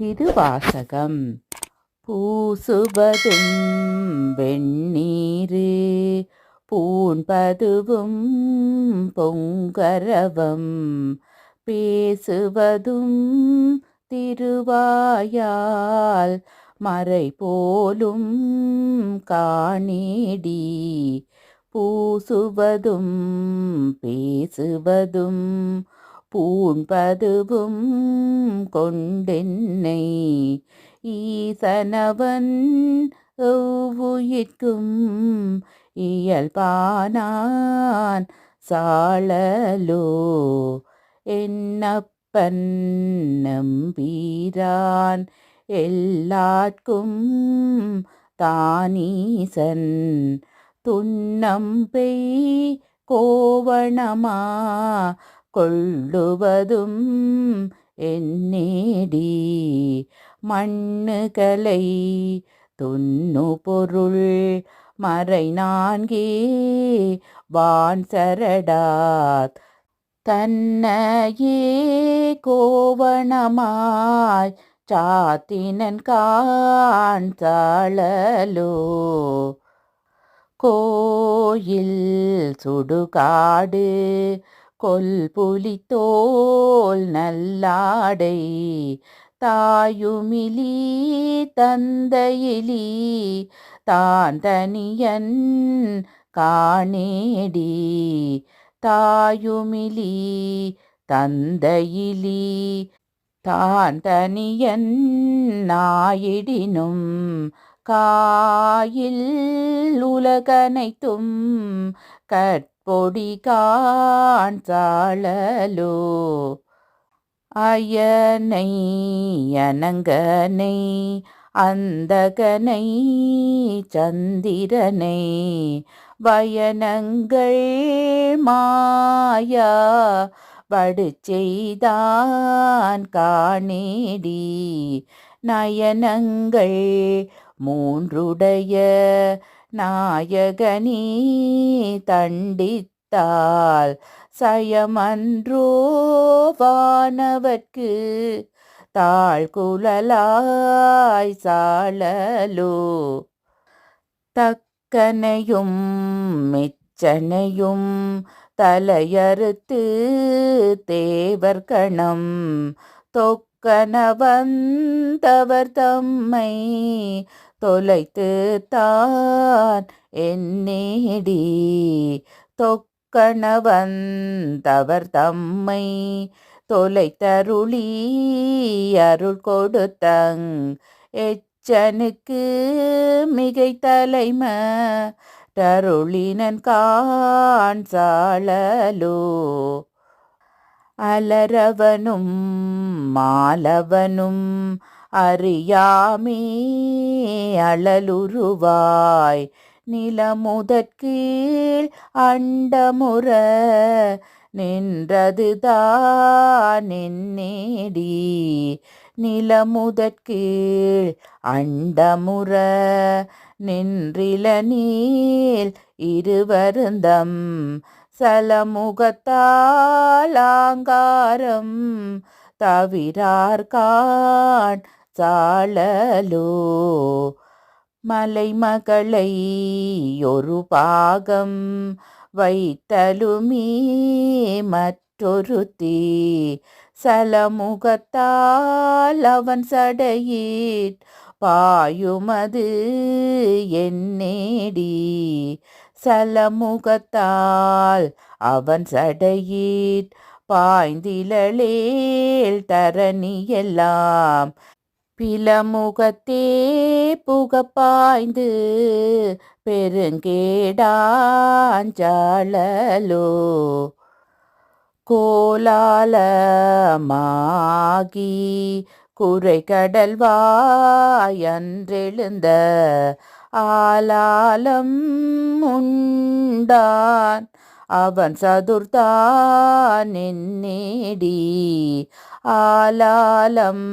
திருவாசகம். பூசுவதும் வெண்ணீரு பூண்பதுவும் பொங்கரவம். பேசுவதும் திருவாயால் மறை போலும் காணேடி. பூசுவதும் பேசுவதும் பூம்பதுவும் கொண்டென்னை. ஈசனவன் உயிர்க்கும் இயல்பானான் சாழலோ என்னப்பன் நம்பீரான் எல்லாட்கும் தானீசன். துன்னம்பெய் கோவணமா கொள்ளுவதும் என்னேடி மண்ணுகளை துண்ணு பொருள் மறை நான்கே வான் சரடாத் தன்னையே கோவணமாய் சாத்தினன் கான் சாழலோ. கோயில் சுடுகாடு கொல்புலி தோல் நல்லாடை தாயுமிலி தந்தையிலி தாந்தனியன் காணேடி தாயுமிலி தந்தையிலி தாந்தனியன் நாயிடினும் காயில் உலகனைத்தும் கற் கற்பொடி காண்சாழலோ அயனை அனங்கனை அந்தகனை சந்திரனை வயனங்கள் மாயா வடு செய்தான் காணேடி. நயனங்கள் மூன்றுடைய நாயகனீ தண்டித்தால் சயமன்றோ வானவர்க்கு தாழ்குழலாய் சாழலோ. தக்கனையும் மிச்சனையும் தலையறுத்து தேவர்கணம் தொக்கன வந்தவர் தம்மை தொலைத்து தான் என்னேடி தொக்கண வந்தவர் தம்மை தொலைத்தருளி அருள் கொடுத்தங் எச்சனுக்கு மிகை தலைம தருளினன் கான் சாழலோ. அலரவனும் மாலவனும் அறியாமே அழலுருவாய். நிலமுதற்கீழ் அண்டமுற நின்றதுதான் நின்னேடி நிலமுதற்கீழ் அண்டமுற நின்றில நீல் இருவருந்தம். சலமுகத்தாலாங்காரம் தவிரார்கான் சாழலோ மலைமகளை ஒரு பாகம் வைத்தலுமே மற்றொருத்தி. சலமுகத்தால் அவன் சடையீட் பாயுமது என்னேடி சலமுகத்தால் அவன் சடையீட் பாய்ந்திலளேல் தரணியெல்லாம். பிலமுகத்தே புகப்பாய்ந்து பெருங்கேடாஞ்சலோ கோலாலமாகி குறைகடல் வாயன்றெழுந்த ஆலாலம் உண்டான். அவன் சதுர்தான் என்னேடி ஆலாலம்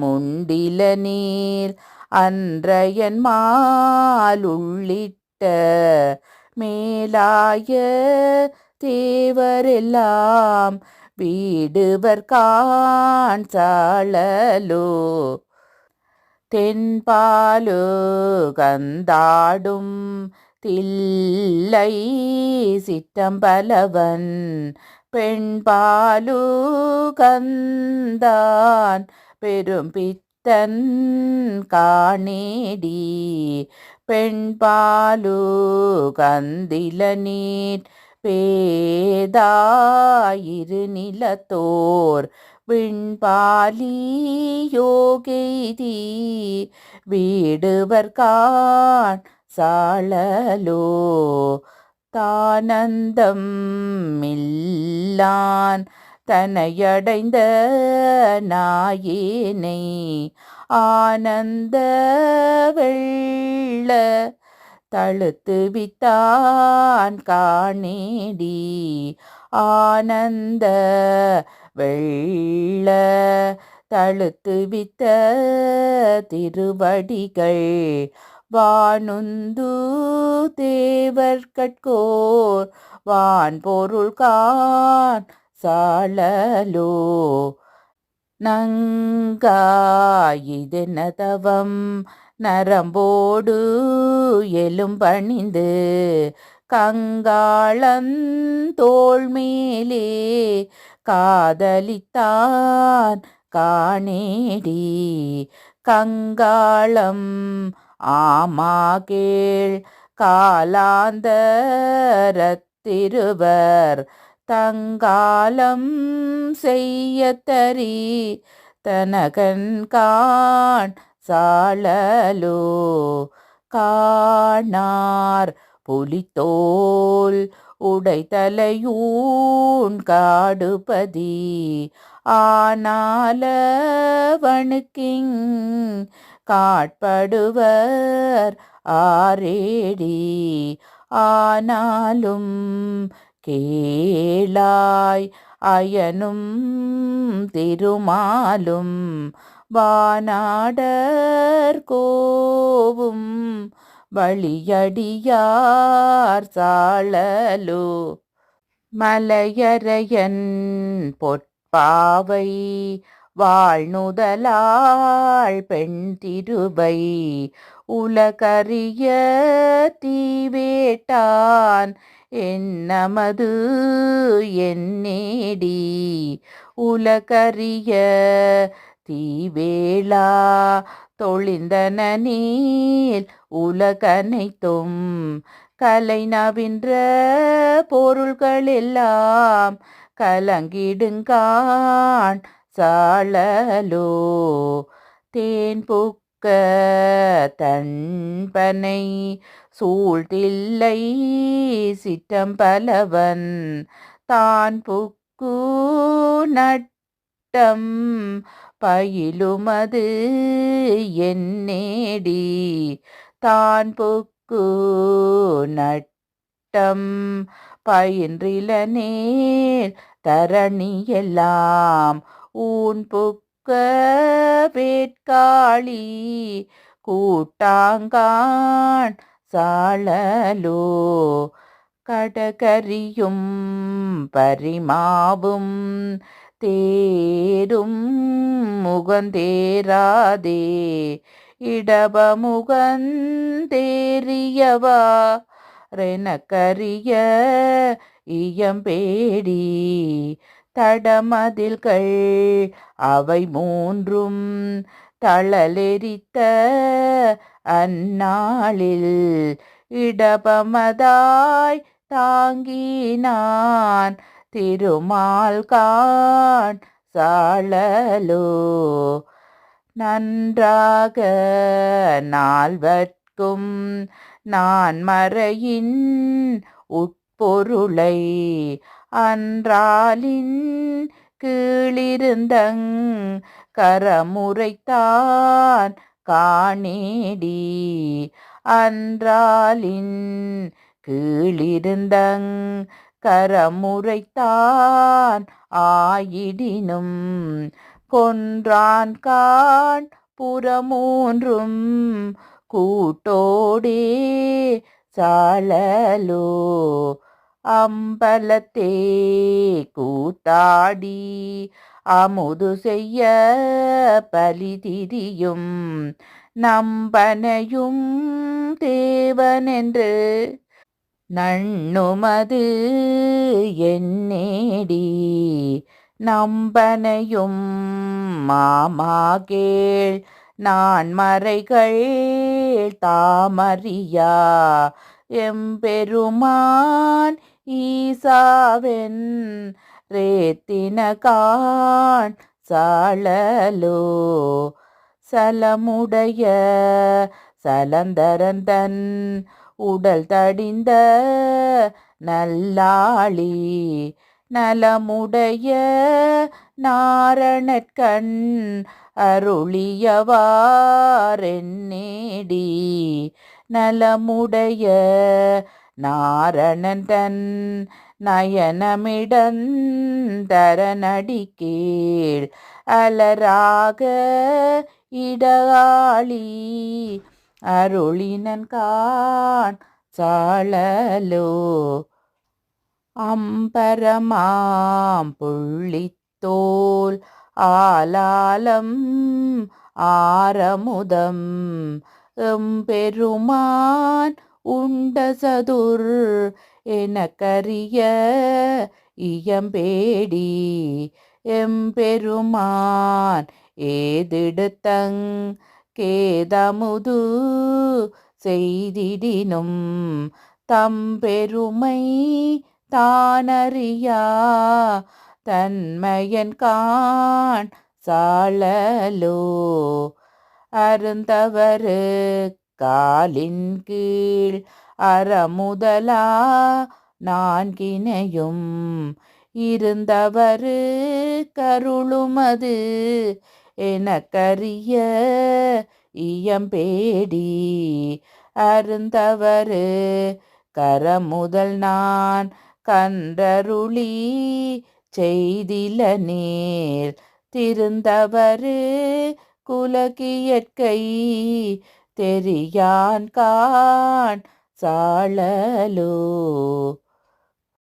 முண்டில நீர் அன்றையன் மாலுள்ளிட்ட மேலாய தேவரெல்லாம் வீடுவர் கான் சாழலோ தென்பாலு கந்தாடும் தில்லை சிற்றம்பலவன் பெண்பாலு கந்தான் பெரும் பித்தன் காணேடி பெண்பாலு கந்தில நீர் பேதாயிரு நிலத்தோர் விண்பாலி யோகெய்தி வீடுவர்கான் சாழலோ தானந்தம் மில்லான் தனையடைந்த நாயினை ஆனந்த வெள்ள தழுத்து வித்தான் காணேடி ஆனந்த வெள்ள தழுத்து வித்த திருவடிகள் வானுந்து தேவர்கட்கோர் வான் பொருள் கான் சாழலோ நங்காயிதெனதவம் நரம்போடு எலும்பணிந்து கங்காளந்தோள் மேலே காதலித்தான் காணேடி. கங்காளம் ஆமா கேள் காலாந்தரத்திருவர் தங்காலம் செய்ய தரி தனகன்கான் சாழலோ காணார் புலித்தோல் உடைத்தலையூன் காடுபதி ஆனாலவனுக்கிங் காட்படுவர். ஆரேடி ஆனாலும் கேளாய் அயனும் திருமாலும் வானாடர் கோவும் வழியடியார் சாழலோ மலையரையன் பொற்பாவை வாழ்நுதலாள் பெண் திருவை உலகறிய தீவேட்டான். என்னமது என்னேடி உலகறிய தீவேளா தொழிந்தன நீல் உலகனைத்தும் கலைநவின்ற பொருள்களெல்லாம் கலங்கிடுங்கான். சாழலோ தேன் புக்க தன்பனை சூழ்தில்லை சிற்றம்பலவன் தான் புக்கு நட்டம் பயிலுமது என்னேடி தான் புக்கு நட்டம் பயின்றில நேர் தரணியெல்லாம் ஊன் புக்க வேட்காளி கூட்டாங்கான் சாழலோ கடகரியும் பரிமாவும் தேரும் முகந்தேராதே இடப இடபமுகந்தேறியவா ரெனக்கரிய இயம்பேடி. தடமதில்கள். அவை மூன்றும் தளலெரித்த அந்நாளில் இடபமதாய் தாங்கினான். திருமால் கான் சாழலோ நன்றாக நால்வர்க்கும் நான் மறையின் உட்பொருளை அன்றாலின் கீழிருந்தங் கரமுறைத்தான் காணேடி. அன்றாலின் கீழிருந்தங் கரமுறைத்தான் ஆயிடினும் கொன்றான் கான் புறமூன்றும் கூட்டோடே சாழலோ அம்பலத்தே கூத்தாடி அமுது செய்ய பலிதிரியும் நம்பனையும் தேவனென்று. நண்ணுமது என்னேடி நம்பனையும் மாமா கேள் நான் மறைகள் தாமறியா எம்பெருமான் ஈசாவென் ரேத்தினகான் சாழலோ சலமுடைய சலந்தரந்தன் உடல் தடிந்த நல்லாளி நலமுடைய நாரணற்கண் அருளியவாரென்னேடி நலமுடைய நாரணன் தன் நயனமிடந்தரநடி கீழ் அலராக இடகாளி அருளினன் கான் சாழலோ அம்பரமாம் புள்ளித்தோல் ஆலாலம் ஆரமுதம் எம்பெருமான் உண்டசதுர் எனக்கரிய இயம்பேடி எம்பெருமான் ஏதிடுத்தங் கேதமுது செய்திடினும் தம்பெருமை தானறியா தன்மையன் கான் சாழலோ அருந்தவரு காலின் கீழ் அறமுதலா நான்கினையும். இருந்தவரு கருளுமது எனக்கரிய இயம்பேடி. அருந்தவரு கரமுதல் நான் கன்றருளி செய்தில நேர் திருந்தவரு குலகியற்கை தெரியான் கான் சாழலோ